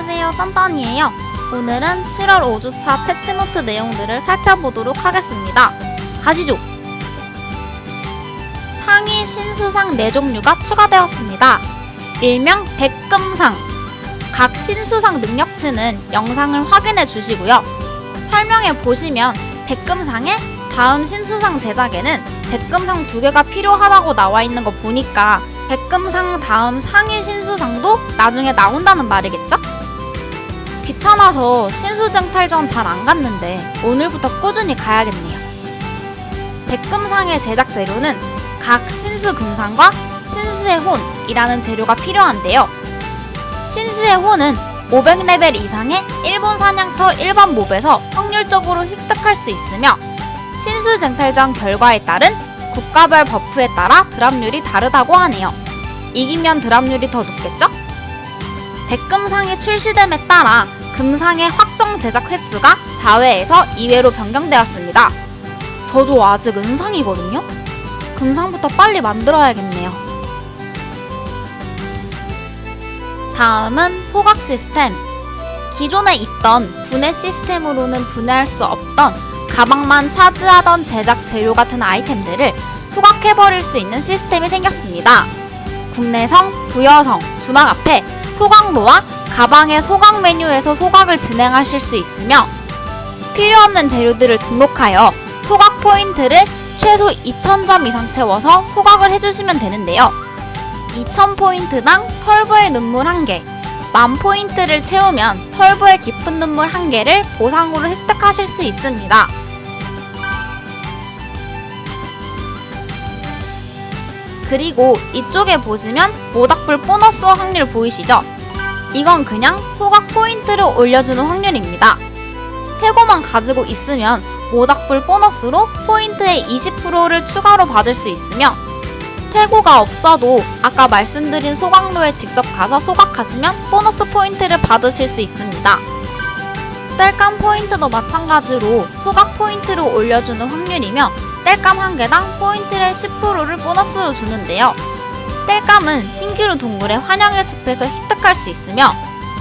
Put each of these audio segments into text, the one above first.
안녕하세요. 딴딴이에요. 오늘은 7월 5주차 패치노트 내용들을 살펴보도록 하겠습니다. 가시죠. 상위 신수상 4종류가 추가되었습니다. 일명 백금상. 각 신수상 능력치는 영상을 확인해 주시고요. 설명에 보시면 백금상에 다음 신수상 제작에는 백금상 두 개가 필요하다고 나와 있는 거 보니까 백금상 다음 상위 신수상도 나중에 나온다는 말이겠죠? 귀찮아서 신수쟁 탈전 잘 안 갔는데 오늘부터 꾸준히 가야겠네요. 백금상의 제작 재료는 각 신수 금상과 신수의 혼이라는 재료가 필요한데요. 신수의 혼은 500레벨 이상의 일본 사냥터 일반 몹에서 확률적으로 획득할 수 있으며 신수 쟁탈전 결과에 따른 국가별 버프에 따라 드랍률이 다르다고 하네요. 이기면 드랍률이 더 높겠죠? 백금상이 출시됨에 따라 금상의 확정 제작 횟수가 4회에서 2회로 변경되었습니다. 저도 아직 은상이거든요? 금상부터 빨리 만들어야겠네요. 다음은 소각 시스템. 기존에 있던 분해 시스템으로는 분해할 수 없던 가방만 차지하던 제작 재료 같은 아이템들을 소각해버릴 수 있는 시스템이 생겼습니다. 국내성, 부여성, 주막 앞에 소각로와 가방의 소각 메뉴에서 소각을 진행하실 수 있으며 필요 없는 재료들을 등록하여 소각 포인트를 최소 2,000점 이상 채워서 소각을 해주시면 되는데요. 2,000포인트당 털보의 눈물 1개, 만 포인트를 채우면 털보의 깊은 눈물 1개를 보상으로 획득하실 수 있습니다. 그리고 이쪽에 보시면 모닥불 보너스 확률 보이시죠? 이건 그냥 소각 포인트를 올려주는 확률입니다. 태고만 가지고 있으면 모닥불 보너스로 포인트의 20%를 추가로 받을 수 있으며 태고가 없어도 아까 말씀드린 소각로에 직접 가서 소각하시면 보너스 포인트를 받으실 수 있습니다. 땔감 포인트도 마찬가지로 소각 포인트를 올려주는 확률이며 땔감 한 개당 포인트의 10%를 보너스로 주는데요. 땔감은 신기루 동물의 환영의 숲에서 획득할 수 있으며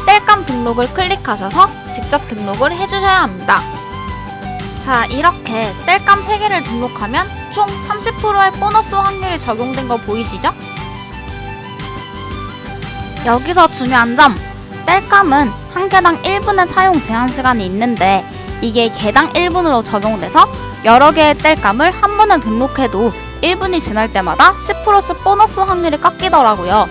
땔감 등록을 클릭하셔서 직접 등록을 해주셔야 합니다. 자, 이렇게 땔감 3개를 등록하면 총 30%의 보너스 확률이 적용된 거 보이시죠? 여기서 중요한 점, 땔감은 한 개당 1분의 사용 제한 시간이 있는데 이게 개당 1분으로 적용돼서 여러 개의 땔감을 한 번에 등록해도 1분이 지날 때마다 10%씩 보너스 확률이 깎이더라고요.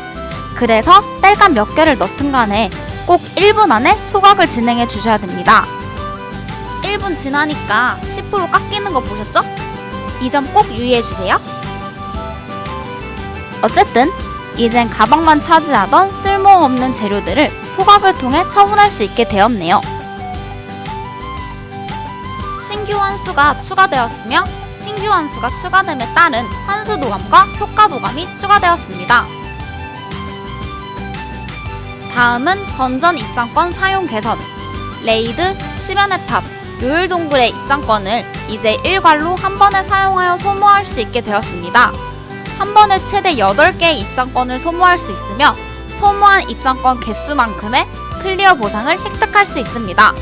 그래서 땔감 몇 개를 넣든 간에 꼭 1분 안에 소각을 진행해 주셔야 됩니다. 1분 지나니까 10% 깎이는 거 보셨죠? 이 점 꼭 유의해 주세요. 어쨌든 이젠 가방만 차지하던 쓸모없는 재료들을 소각을 통해 처분할 수 있게 되었네요. 신규 환수가 추가되었으며 신규 환수가 추가됨에 따른 환수 도감과 효과 도감이 추가되었습니다. 다음은 던전 입장권 사용 개선. 레이드, 시련의 탑, 요일 동굴의 입장권을 이제 일괄로 한 번에 사용하여 소모할 수 있게 되었습니다. 한 번에 최대 8개의 입장권을 소모할 수 있으며 소모한 입장권 개수만큼의 클리어 보상을 획득할 수 있습니다.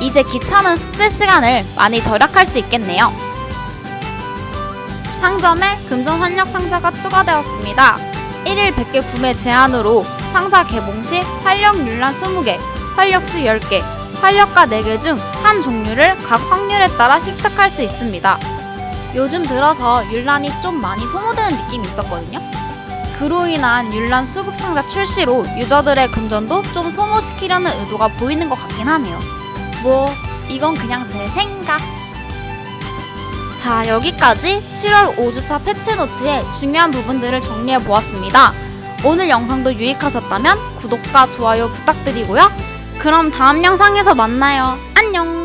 이제 귀찮은 숙제 시간을 많이 절약할 수 있겠네요. 상점에 금전 활력 상자가 추가되었습니다. 1일 100개 구매 제한으로 상자 개봉 시 활력 율란 20개, 활력수 10개, 활력가 4개 중 한 종류를 각 확률에 따라 획득할 수 있습니다. 요즘 들어서 율란이 좀 많이 소모되는 느낌이 있었거든요. 그로 인한 율란 수급 상자 출시로 유저들의 금전도 좀 소모시키려는 의도가 보이는 것 같긴 하네요. 뭐, 이건 그냥 제 생각. 자, 여기까지 7월 5주차 패치노트의 중요한 부분들을 정리해 보았습니다. 오늘 영상도 유익하셨다면 구독과 좋아요 부탁드리고요. 그럼 다음 영상에서 만나요. 안녕!